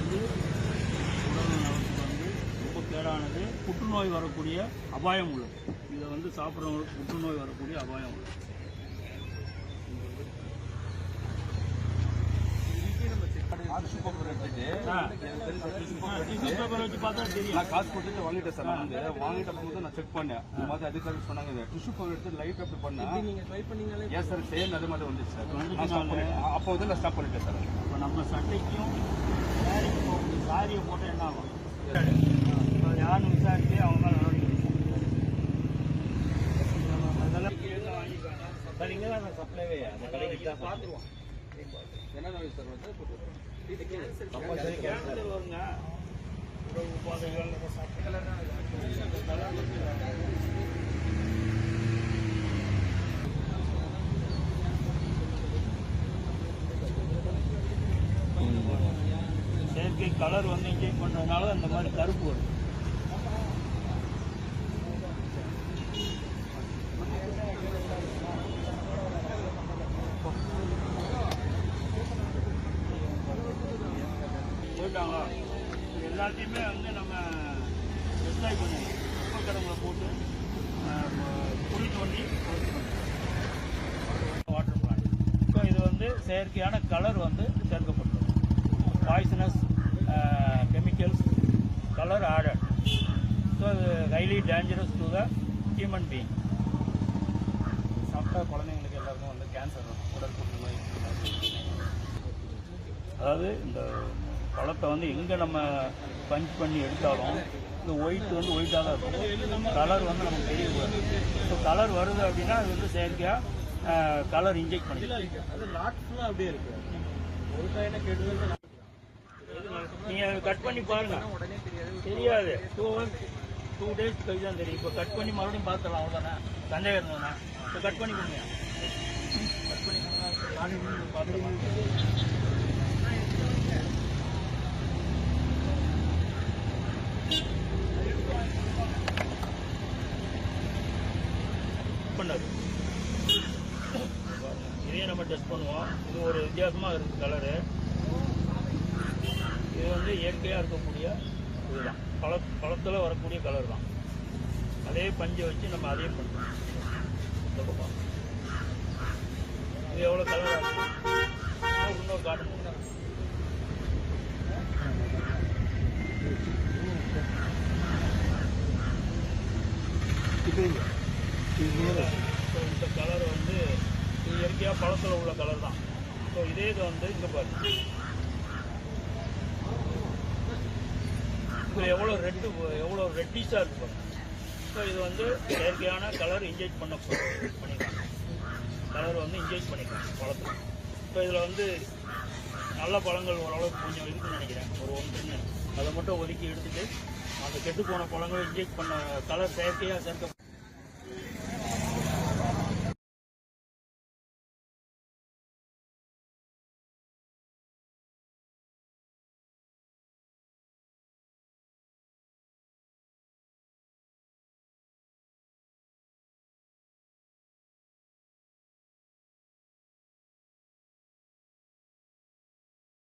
வந்து உடல் நலத்துக்கு வந்து ரொம்ப கேடானது. புற்றுநோய் வரக்கூடிய அபாயம் உள்ளது. இதை வந்து சாப்பிட்றவங்களுக்கு புற்றுநோய் வரக்கூடிய அபாயம் உள்ளது. பேப்பர் எடுத்துட்டு ஆ. டிஷ்யூ பேப்பர் வச்சு பார்த்தா தெரியும். நான் காசு கொடுத்துட்டு வாங்கிட்டேன் சார் நான் வந்து வாங்கிட்ட போது நான் செக் பண்ணேன். இந்த மாதிரி அதிகாரி சொன்னாங்க டிஷ்யூ பேப்பர் எடுத்து லைட் அப்படி பண்ணா நீங்க ட்ரை பண்ணீங்களே ஏன் சார் சேம் அதே மாதிரி வந்துச்சு சார்? அப்போ வந்து நான் ஸ்டாப் பண்ணிட்டேன் சார். இப்போ நம்ம சட்டைக்கும் சாரியை போட்டால் என்ன ஆகும்? யாருன்னு விசாரிச்சு அவங்க மேலே நடவடிக்கை சப்ளைவே அந்த கடைக்கு தான் பார்த்துருவோம். என்ன நோய் சார் வந்து கம்பல்சரி வருங்க உடல் உபாதைகள் செயற்கை கலர் வந்து இன்ஜெக்ட் பண்ணுறதுனால அந்த மாதிரி கருப்பு வரும் போயிட்டாங்களா எல்லாத்தையுமே வந்து நம்ம டிஸ்ட்ராய் பண்ணிடலாம் குப்பக்கடங்களை போட்டு குழி தோண்டி வாட்டர் பிளான்ட் ஸோ இது வந்து செயற்கையான கலர் வந்து சேர்க்கப்பட்டது. Poisonous chemicals colour added so இது highly dangerous to the human being சாப்பிட்டா குழந்தைங்களுக்கு எல்லாருக்கும் வந்து கேன்சர் வரும். உடல் புற்றுநோய் அதாவது இந்த பழத்தை வந்து எங்கே நம்ம பஞ்ச் பண்ணி எடுத்தாலும் இந்த ஒயிட் வந்து ஒயிட்டாக தான் இருக்கும். கலர் வந்து நமக்கு தெரியக்கூடாது ஸோ கலர் வருது அப்படின்னா அது வந்து செயற்கையாக கலர் இன்ஜெக்ட் பண்ணி அது நாட் ஃபுல்லா அப்படியே இருக்கு. நீங்கள் கட் பண்ணி பாருங்க. தெரியாது. டூ ஹவர்ஸ் டூ டேஸ் கழிச்சு தான் தெரியும். இப்போ கட் பண்ணி மறுபடியும் பார்த்துடலாம். அவ்வளோதானே சந்தேகம் இருந்ததுண்ணா இப்போ கட் பண்ணி கொடுங்க. கட் பண்ணி கொடுங்க. பார்த்துக்கலாம் பண்ணாது இதையும் நம்ம டெஸ்ட் பண்ணுவோம். இது ஒரு வித்தியாசமாக இருக்குது கலரு இது வந்து இயற்கையாக இருக்கக்கூடிய இதுதான். பழ பழத்தில் வரக்கூடிய கலர் தான். அதே பஞ்சை வச்சு நம்ம அதையும் பண்ணுறோம் இந்த பக்கம். இது எவ்வளோ கலர் ஆகுது? இன்னொரு காட்டணும் இயற்கையாக பழத்தில் உள்ள கலர் தான். ஸோ இதே இது வந்து இங்கே பாருங்க இப்போ எவ்வளோ ரெட்டு எவ்வளோ ரெட்டிஷாக இருக்கு ஸோ இது வந்து செயற்கையான கலர் இன்ஜெக்ட் பண்ண பண்ணிக்கலாம். கலர் வந்து இன்ஜெக்ட் பண்ணிக்கலாம் பழத்தில் ஸோ இதில் வந்து நல்ல பழங்கள் ஓரளவுக்கு கொஞ்சம் இருக்குன்னு நினைக்கிறேன். ஒரு ஒன்றுன்னு. அதை மட்டும் ஒதுக்கி எடுத்துட்டு அந்த கெட்டு போன பழங்களை இன்ஜெக்ட் பண்ண கலர் செயற்கையாக சேர்க்க